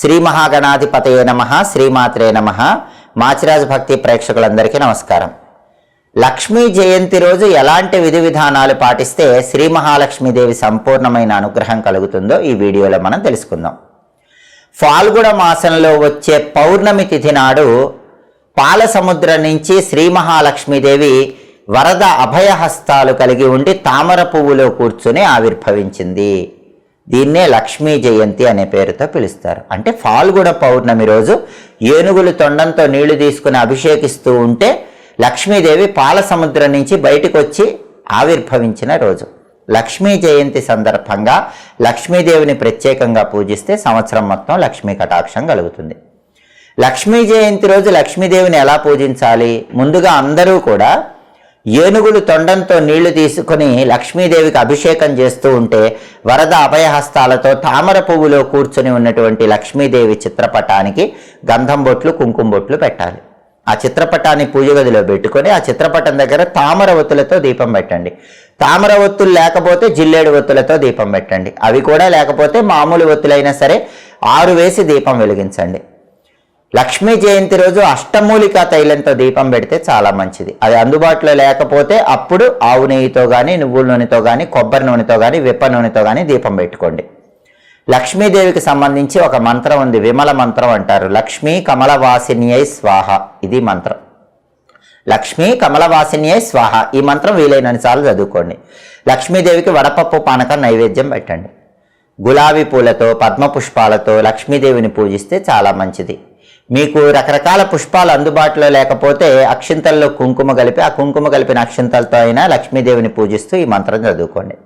శ్రీ మహాగణాధిపతయే నమ శ్రీమాత్రే నమ. మాచిరాజు భక్తి ప్రేక్షకులందరికీ నమస్కారం. లక్ష్మీ జయంతి రోజు ఎలాంటి విధి విధానాలు పాటిస్తే శ్రీ మహాలక్ష్మీదేవి సంపూర్ణమైన అనుగ్రహం కలుగుతుందో ఈ వీడియోలో మనం తెలుసుకుందాం. ఫాల్గుణ మాసంలో వచ్చే పౌర్ణమి తిథి నాడు పాల సముద్రం నుంచి శ్రీ మహాలక్ష్మీదేవి వరద అభయహస్తాలు కలిగి ఉండి తామర పువ్వులో కూర్చుని ఆవిర్భవించింది. దీన్నే లక్ష్మీ జయంతి అనే పేరుతో పిలుస్తారు. అంటే ఫాల్గుణ పౌర్ణమి రోజు ఏనుగులు తొండంతో నీళ్ళు తీసుకుని అభిషేకిస్తూ ఉంటే లక్ష్మీదేవి పాల సముద్రం నుంచి బయటకు వచ్చి ఆవిర్భవించిన రోజు. లక్ష్మీ జయంతి సందర్భంగా లక్ష్మీదేవిని ప్రత్యేకంగా పూజిస్తే సంవత్సరం మొత్తం లక్ష్మీ కటాక్షం కలుగుతుంది. లక్ష్మీ జయంతి రోజు లక్ష్మీదేవిని ఎలా పూజించాలి? ముందుగా అందరూ కూడా ఏనుగులు తొండంతో నీళ్ళు తీసుకుని లక్ష్మీదేవికి అభిషేకం చేస్తూ ఉంటే వరద అభయహస్తాలతో తామర పువ్వులో కూర్చుని ఉన్నటువంటి లక్ష్మీదేవి చిత్రపటానికి గంధం బొట్లు కుంకుమ బొట్లు పెట్టాలి. ఆ చిత్రపటాన్ని పూజ గదిలో పెట్టుకొని ఆ చిత్రపటం దగ్గర తామర ఒత్తులతో దీపం పెట్టండి. తామర ఒత్తులు లేకపోతే జిల్లేడు ఒత్తులతో దీపం పెట్టండి. అవి కూడా లేకపోతే మామూలు ఒత్తులైనా సరే ఆరు వేసి దీపం వెలిగించండి. లక్ష్మీ జయంతి రోజు అష్టమూలికా తైలంతో దీపం పెడితే చాలా మంచిది. అది అందుబాటులో లేకపోతే అప్పుడు ఆవు నెయ్యితో కానీ నువ్వుల నూనెతో కానీ కొబ్బరి నూనెతో కానీ విప్ప నూనెతో కానీ దీపం పెట్టుకోండి. లక్ష్మీదేవికి సంబంధించి ఒక మంత్రం ఉంది. విమల మంత్రం అంటారు. లక్ష్మీ కమలవాసిన్యై స్వాహ. ఇది మంత్రం. లక్ష్మీ కమలవాసిన్యై స్వాహ. ఈ మంత్రం వీలైనన్ని సార్లు చదువుకోండి. లక్ష్మీదేవికి వడపప్పు పానకం నైవేద్యం పెట్టండి. గులాబీ పూలతో పద్మ పుష్పాలతో లక్ష్మీదేవిని పూజిస్తే చాలా మంచిది. మీకు రకరకాల పుష్పాలు అందుబాటులో లేకపోతే అక్షింతల్లో కుంకుమ కలిపి ఆ కుంకుమ కలిపిన అక్షింతలతో అయినా లక్ష్మీదేవిని పూజిస్తూ ఈ మంత్రం చదువుకోండి.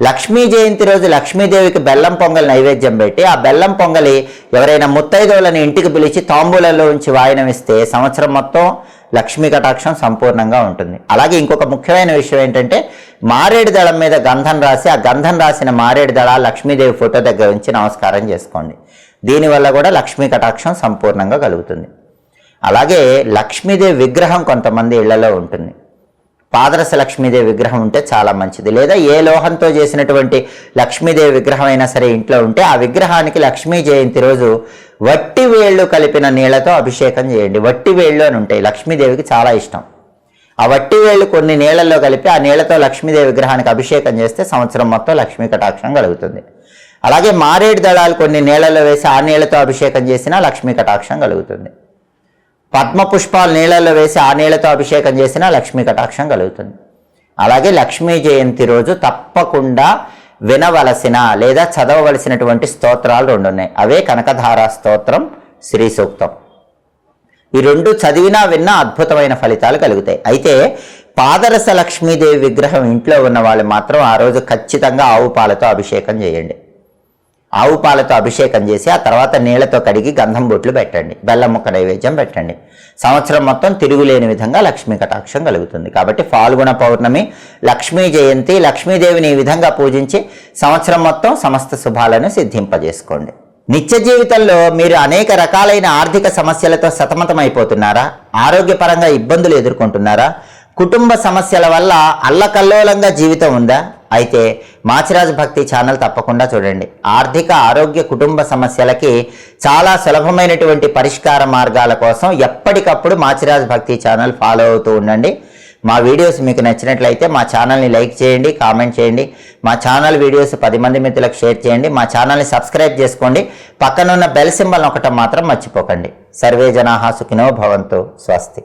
లక్ష్మీ జయంతి రోజు లక్ష్మీదేవికి బెల్లం పొంగల్ నైవేద్యం పెట్టి ఆ బెల్లం పొంగలి ఎవరైనా ముత్తైదవులను ఇంటికి పిలిచి తాంబూలలో ఉంచి వాయనం ఇస్తే సంవత్సరం మొత్తం లక్ష్మీ కటాక్షం సంపూర్ణంగా ఉంటుంది. అలాగే ఇంకొక ముఖ్యమైన విషయం ఏంటంటే మారేడు దళం మీద గంధం రాసి ఆ గంధం రాసిన మారేడు దళ లక్ష్మీదేవి ఫోటో దగ్గర ఉంచి నమస్కారం చేసుకోండి. దీనివల్ల కూడా లక్ష్మీ కటాక్షం సంపూర్ణంగా కలుగుతుంది. అలాగే లక్ష్మీదేవి విగ్రహం కొంతమంది ఇళ్ళలో ఉంటుంది. పాదరస లక్ష్మీదేవి విగ్రహం ఉంటే చాలా మంచిది. లేదా ఏ లోహంతో చేసినటువంటి లక్ష్మీదేవి విగ్రహం అయినా సరే ఇంట్లో ఉంటే ఆ విగ్రహానికి లక్ష్మీ జయంతి రోజు వట్టి వేళ్ళు కలిపిన నీళ్ళతో అభిషేకం చేయండి. వట్టి వేళ్ళు అని ఉంటాయి. లక్ష్మీదేవికి చాలా ఇష్టం. ఆ వట్టి వేళ్ళు కొన్ని నీళ్ళల్లో కలిపి ఆ నీళ్ళతో లక్ష్మీదేవి విగ్రహానికి అభిషేకం చేస్తే సంవత్సరం మొత్తం లక్ష్మీ కటాక్షం కలుగుతుంది. అలాగే మారేడు దళాలు కొన్ని నీళ్ళల్లో వేసి ఆ నీళ్ళతో అభిషేకం చేసినా లక్ష్మీ కటాక్షం కలుగుతుంది. పద్మ పుష్పాలు నీళ్ళల్లో వేసి ఆ నీళ్ళతో అభిషేకం చేసినా లక్ష్మీ కటాక్షం కలుగుతుంది. అలాగే లక్ష్మీ జయంతి రోజు తప్పకుండా వినవలసిన లేదా చదవవలసినటువంటి స్తోత్రాలు రెండు ఉన్నాయి అవే కనకధార స్తోత్రం శ్రీ సూక్తం. ఈ రెండు చదివినా విన్నా అద్భుతమైన ఫలితాలు కలుగుతాయి. అయితే పాదరస లక్ష్మీదేవి విగ్రహం ఇంట్లో ఉన్న వాళ్ళు మాత్రం ఆ రోజు ఖచ్చితంగా ఆవు పాలతో అభిషేకం చేయండి. ఆవు పాలతో అభిషేకం చేసి ఆ తర్వాత నీళ్ళతో కడిగి గంధం బొట్లు పెట్టండి బెల్లం ముక్క నైవేద్యం పెట్టండి. సంవత్సరం మొత్తం తిరుగులేని విధంగా లక్ష్మీ కటాక్షం కలుగుతుంది. కాబట్టి ఫాల్గుణ పౌర్ణమి లక్ష్మీ జయంతి లక్ష్మీదేవిని ఈ విధంగా పూజించి సంవత్సరం మొత్తం సమస్త శుభాలను సిద్ధింపజేసుకోండి. నిత్య జీవితంలో మీరు అనేక రకాలైన ఆర్థిక సమస్యలతో సతమతమైపోతున్నారా? ఆరోగ్యపరంగా ఇబ్బందులు ఎదుర్కొంటున్నారా? కుటుంబ సమస్యల వల్ల అల్లకల్లోలంగా జీవితం ఉందా? అయితే మాచిరాజు భక్తి ఛానల్ తప్పకుండా చూడండి. ఆర్థిక ఆరోగ్య కుటుంబ సమస్యలకి చాలా సులభమైనటువంటి పరిష్కార మార్గాల కోసం ఎప్పటికప్పుడు మాచిరాజు భక్తి ఛానల్ ఫాలో అవుతూ ఉండండి. మా వీడియోస్ మీకు నచ్చినట్లయితే మా ఛానల్ని లైక్ చేయండి కామెంట్ చేయండి. మా ఛానల్ వీడియోస్ పది మంది మిత్రులకు షేర్ చేయండి. మా ఛానల్ని సబ్స్క్రైబ్ చేసుకోండి. పక్కనున్న బెల్ సింబల్ ఒకటం మాత్రం మర్చిపోకండి. సర్వే జనాహా సుఖినో భవంతు. స్వస్తి.